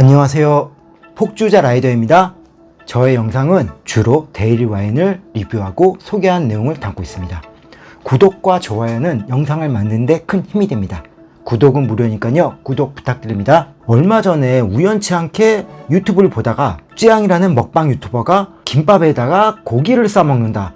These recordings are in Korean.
안녕하세요. 폭주자 라이더입니다. 저의 영상은 주로 데일리 와인을 리뷰하고 소개한 내용을 담고 있습니다. 구독과 좋아요는 영상을 만드는데 큰 힘이 됩니다. 구독은 무료니까요. 구독 부탁드립니다. 얼마 전에 우연치 않게 유튜브를 보다가 쯔양이라는 먹방 유튜버가 김밥에다가 고기를 싸먹는다.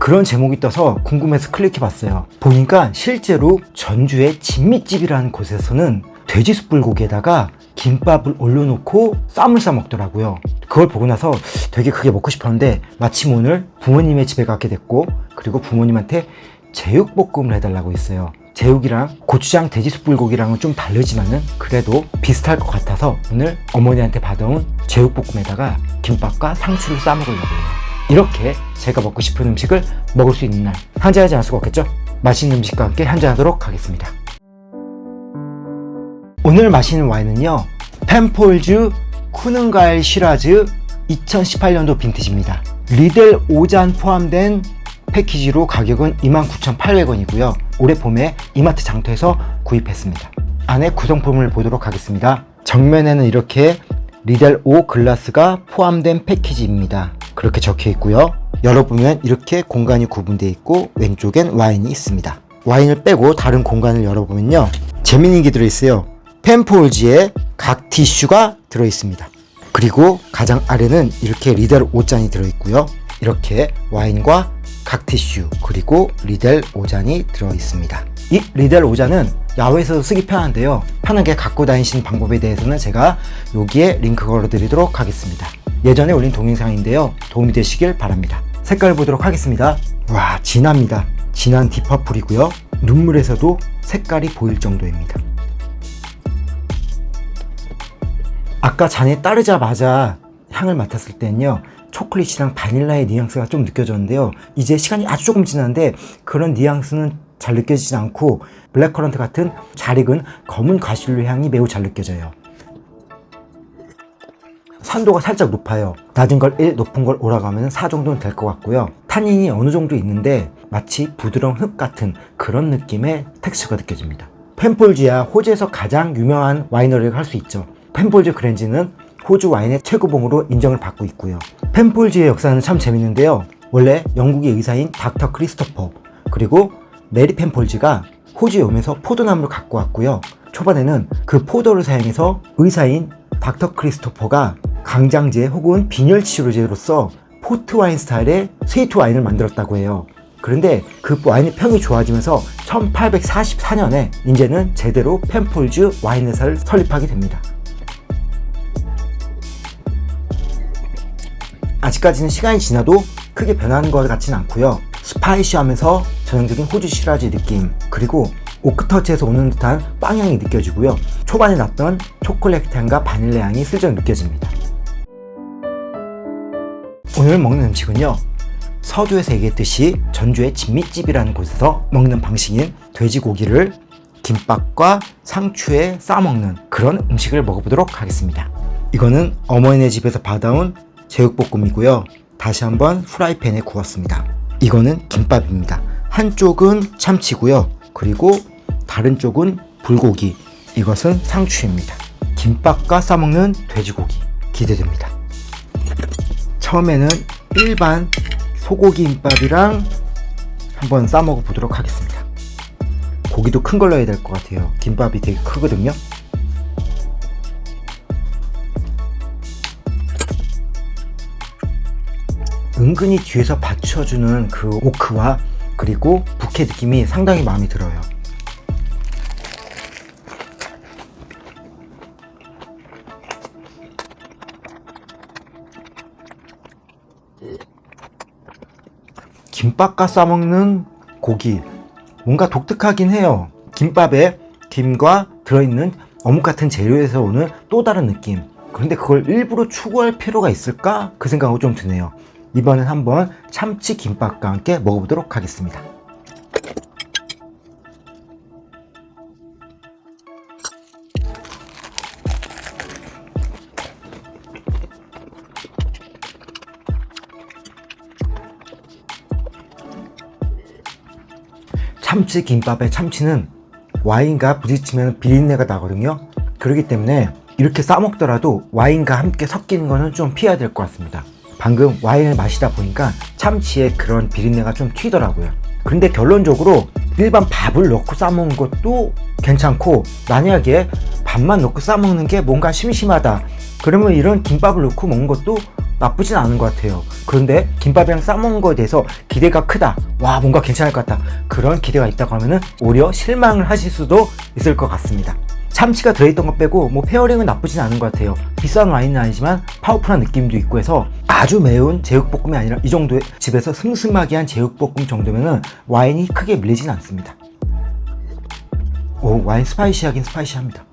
그런 제목이 떠서 궁금해서 클릭해 봤어요. 보니까 실제로 전주의 진미집이라는 곳에서는 돼지 숯불고기에다가 김밥을 올려놓고 쌈을 싸 먹더라고요. 그걸 보고 나서 되게 크게 먹고 싶었는데 마침 오늘 부모님의 집에 가게 됐고 그리고 부모님한테 제육볶음을 해달라고 했어요. 제육이랑 고추장 돼지 숯 불고기랑은 좀 다르지만은 그래도 비슷할 것 같아서 오늘 어머니한테 받아온 제육볶음에다가 김밥과 상추를 싸 먹으려고 해요. 이렇게 제가 먹고 싶은 음식을 먹을 수 있는 날 한잔하지 않을 수가 없겠죠? 맛있는 음식과 함께 한잔하도록 하겠습니다. 오늘 마시는 와인은요 펜폴즈 쿠능가일 시라즈 2018년도 빈티지입니다. 리델 5잔 포함된 패키지로 가격은 29,800원이고요. 올해 봄에 이마트 장터에서 구입했습니다. 안에 구성품을 보도록 하겠습니다. 정면에는 이렇게 리델 5 글라스가 포함된 패키지입니다. 그렇게 적혀 있고요. 열어보면 이렇게 공간이 구분되어 있고 왼쪽엔 와인이 있습니다. 와인을 빼고 다른 공간을 열어보면요. 재미있는 게 들어있어요. 펜폴즈에 각 티슈가 들어있습니다. 그리고 가장 아래는 이렇게 리델 5잔이 들어있고요. 이렇게 와인과 각 티슈 그리고 리델 5잔이 들어있습니다. 이 리델 5잔은 야외에서 쓰기 편한데요. 편하게 갖고 다니시는 방법에 대해서는 제가 여기에 링크 걸어드리도록 하겠습니다. 예전에 올린 동영상인데요. 도움이 되시길 바랍니다. 색깔을 보도록 하겠습니다. 와 진합니다. 진한 딥퍼플이고요. 눈물에서도 색깔이 보일 정도입니다. 아까 잔에 따르자마자 향을 맡았을 때는요 초콜릿이랑 바닐라의 뉘앙스가 좀 느껴졌는데요. 이제 시간이 아주 조금 지났는데 그런 뉘앙스는 잘 느껴지지 않고 블랙커런트 같은 잘 익은 검은 과실류 향이 매우 잘 느껴져요. 산도가 살짝 높아요. 낮은 걸 1, 높은 걸 오라가면 4 정도는 될 것 같고요. 탄닌이 어느 정도 있는데 마치 부드러운 흙 같은 그런 느낌의 텍스처가 느껴집니다. 펜폴즈야 호주에서 가장 유명한 와이너리를 할 수 있죠 펜폴즈 그랜지는 호주 와인의 최고봉으로 인정을 받고 있고요. 펜폴즈의 역사는 참 재밌는데요. 원래 영국의 의사인 닥터 크리스토퍼 그리고 메리 펜폴즈가 호주에 오면서 포도나무를 갖고 왔고요. 초반에는 그 포도를 사용해서 의사인 닥터 크리스토퍼가 강장제 혹은 빈혈 치료제로서 포트 와인 스타일의 스위트 와인을 만들었다고 해요. 그런데 그 와인의 평이 좋아지면서 1844년에 이제는 제대로 펜폴즈 와인 회사를 설립하게 됩니다. 아직까지는 시간이 지나도 크게 변하는 것 같지는 않고요. 스파이시하면서 전형적인 호주 시라지 느낌 그리고 오크터치에서 오는 듯한 빵향이 느껴지고요. 초반에 났던 초콜릿 향과 바닐라 향이 슬쩍 느껴집니다. 오늘 먹는 음식은요. 서두에서 얘기했듯이 전주의 진미집이라는 곳에서 먹는 방식인 돼지고기를 김밥과 상추에 싸먹는 그런 음식을 먹어보도록 하겠습니다. 이거는 어머니네 집에서 받아온 제육볶음이고요. 다시 한번 후라이팬에 구웠습니다. 이거는 김밥입니다. 한쪽은 참치고요. 그리고 다른 쪽은 불고기. 이것은 상추입니다. 김밥과 싸먹는 돼지고기. 기대됩니다. 처음에는 일반 소고기 김밥이랑 한번 싸먹어 보도록 하겠습니다. 고기도 큰 걸로 해야 될 것 같아요. 김밥이 되게 크거든요. 은근히 뒤에서 받쳐주는 그 오크와 그리고 부케 느낌이 상당히 마음에 들어요. 김밥과 싸먹는 고기 뭔가 독특하긴 해요. 김밥에 김과 들어있는 어묵 같은 재료에서 오는 또 다른 느낌. 그런데 그걸 일부러 추구할 필요가 있을까? 그 생각은 좀 드네요. 이번엔 한번 참치 김밥과 함께 먹어보도록 하겠습니다. 참치 김밥의 참치는 와인과 부딪히면 비린내가 나거든요. 그렇기 때문에 이렇게 싸먹더라도 와인과 함께 섞이는 거는 좀 피해야 될 것 같습니다. 방금 와인을 마시다 보니까 참치의 그런 비린내가 좀 튀더라고요. 근데 결론적으로 일반 밥을 넣고 싸먹는 것도 괜찮고 만약에 밥만 넣고 싸먹는 게 뭔가 심심하다. 그러면 이런 김밥을 넣고 먹는 것도 나쁘진 않은 것 같아요. 그런데 김밥이랑 싸먹는 거에 대해서 기대가 크다. 와 뭔가 괜찮을 것 같다. 그런 기대가 있다고 하면은 오히려 실망을 하실 수도 있을 것 같습니다 참치가 들어있던 것 빼고 뭐 페어링은 나쁘진 않은 것 같아요. 비싼 와인은 아니지만 파워풀한 느낌도 있고 해서 아주 매운 제육볶음이 아니라 이 정도의 집에서 슴슴하게 한 제육볶음 정도면은 와인이 크게 밀리진 않습니다. 오 와인 스파이시하긴 스파이시합니다.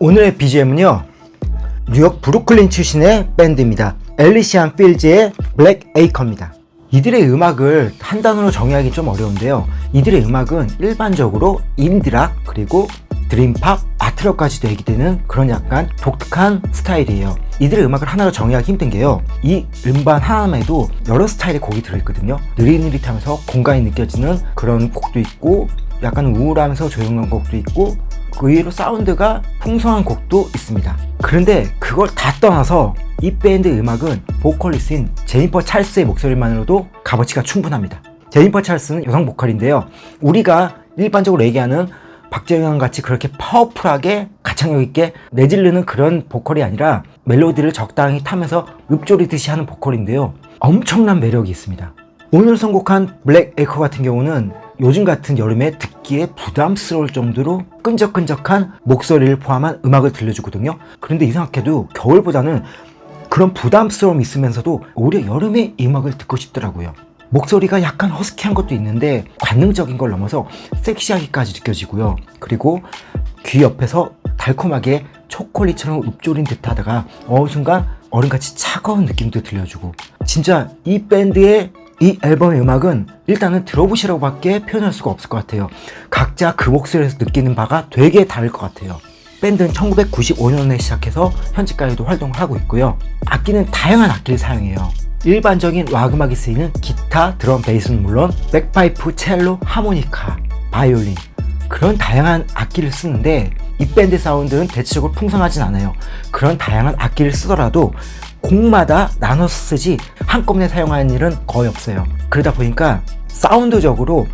오늘의 BGM은요 뉴욕 브루클린 출신의 밴드입니다. 엘리시안 필즈의 블랙 에이커입니다. 이들의 음악을 한 단어로 정의하기 좀 어려운데요 이들의 음악은 일반적으로 인디락 그리고 드림팝, 아트록까지도 얘기되는 그런 약간 독특한 스타일이에요. 이들의 음악을 하나로 정의하기 힘든 게요. 이 음반 하나에도 여러 스타일의 곡이 들어있거든요. 느릿느릿하면서 공간이 느껴지는 그런 곡도 있고 약간 우울하면서 조용한 곡도 있고 그 의외로 사운드가 풍성한 곡도 있습니다. 그런데 그걸 다 떠나서 이 밴드 음악은 보컬리스트인 제니퍼 찰스의 목소리만으로도 값어치가 충분합니다. 제니퍼 찰스는 여성 보컬인데요. 우리가 일반적으로 얘기하는 박재영 같이 그렇게 파워풀하게 가창력 있게 내지르는 그런 보컬이 아니라 멜로디를 적당히 타면서 읊조리듯이 하는 보컬인데요. 엄청난 매력이 있습니다. 오늘 선곡한 블랙 에커 같은 경우는 요즘 같은 여름에 듣기에 부담스러울 정도로 끈적끈적한 목소리를 포함한 음악을 들려주거든요. 그런데 이상하게도 겨울보다는 그런 부담스러움이 있으면서도 오히려 여름에 이 음악을 듣고 싶더라고요. 목소리가 약간 허스키한 것도 있는데 관능적인 걸 넘어서 섹시하기까지 느껴지고요. 그리고 귀 옆에서 달콤하게 초콜릿처럼 읊조린 듯 하다가 어느 순간 얼음같이 차가운 느낌도 들려주고 진짜 이 밴드의 이 앨범의 음악은 일단은 들어보시라고 밖에 표현할 수가 없을 것 같아요. 각자 그 목소리에서 느끼는 바가 되게 다를 것 같아요. 밴드는 1995년에 시작해서 현재까지도 활동을 하고 있고요. 악기는 다양한 악기를 사용해요. 일반적인 락 음악에 쓰이는 기타, 드럼, 베이스는 물론 백파이프, 첼로, 하모니카, 바이올린 그런 다양한 악기를 쓰는데 이 밴드 사운드는 대체적으로 풍성하진 않아요. 그런 다양한 악기를 쓰더라도 곡마다 나눠서 쓰지 한꺼번에 사용하는 일은 거의 없어요. 그러다 보니까 사운드적으로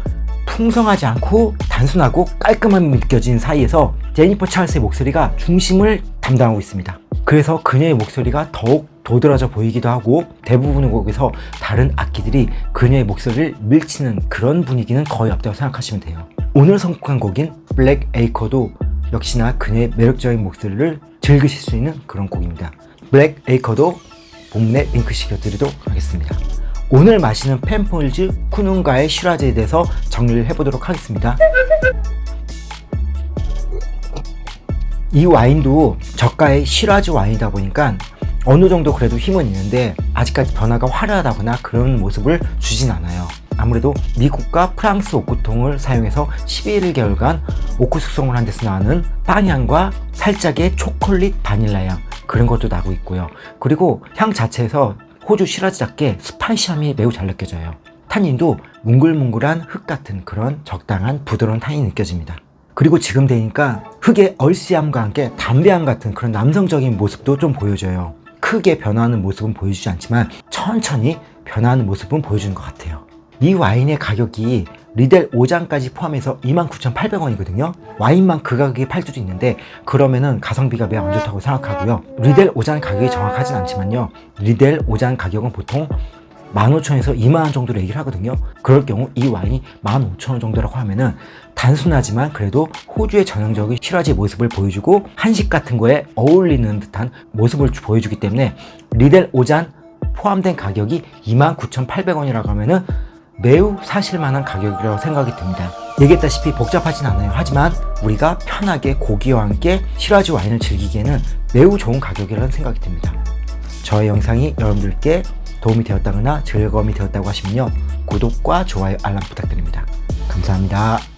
풍성하지 않고 단순하고 깔끔함이 느껴지는 사이에서 제니퍼 찰스의 목소리가 중심을 담당하고 있습니다. 그래서 그녀의 목소리가 더욱 도드라져 보이기도 하고 대부분의 곡에서 다른 악기들이 그녀의 목소리를 밀치는 그런 분위기는 거의 없다고 생각하시면 돼요. 오늘 선곡한 곡인 블랙 에이커도 역시나 그녀의 매력적인 목소리를 즐기실 수 있는 그런 곡입니다. 블랙 에이커도 봄내 링크 시켜드리도록 하겠습니다. 오늘 마시는 펜폴즈 쿠눈가의 슈라제에 대해서 정리를 해보도록 하겠습니다. 이 와인도 저가의 시라즈 와인이다 보니까 어느 정도 그래도 힘은 있는데 아직까지 변화가 화려하다거나 그런 모습을 주진 않아요. 아무래도 미국과 프랑스 오크통을 사용해서 11개월간 오크 숙성을 한 데서 나는 빵향과 살짝의 초콜릿 바닐라 향 그런 것도 나고 있고요. 그리고 향 자체에서 호주 시라즈답게 스파이시함이 매우 잘 느껴져요. 탄닌도 뭉글뭉글한 흙 같은 그런 적당한 부드러운 탄이 느껴집니다. 그리고 지금 되니까 흙의 얼씨함과 함께 담배향 같은 그런 남성적인 모습도 좀 보여져요. 크게 변화하는 모습은 보여주지 않지만 천천히 변화하는 모습은 보여주는 것 같아요. 이 와인의 가격이 리델 5잔까지 포함해서 29,800원이거든요. 와인만 그 가격에 팔 수도 있는데 그러면은 가성비가 매우 안 좋다고 생각하고요. 리델 5잔 가격이 정확하진 않지만요. 리델 5잔 가격은 보통 15,000원에서 2만원 정도로 얘기를 하거든요. 그럴 경우 이 와인이 15,000원 정도라고 하면은 단순하지만 그래도 호주의 전형적인 시라지 모습을 보여주고 한식 같은 거에 어울리는 듯한 모습을 보여주기 때문에 리델 5잔 포함된 가격이 29,800원이라고 하면은 매우 사실만한 가격이라고 생각이 듭니다. 얘기했다시피 복잡하진 않아요. 하지만 우리가 편하게 고기와 함께 시라지 와인을 즐기기에는 매우 좋은 가격이라는 생각이 듭니다. 저의 영상이 여러분들께 도움이 되었다거나 즐거움이 되었다고 하시면요. 구독과 좋아요, 알람 부탁드립니다. 감사합니다.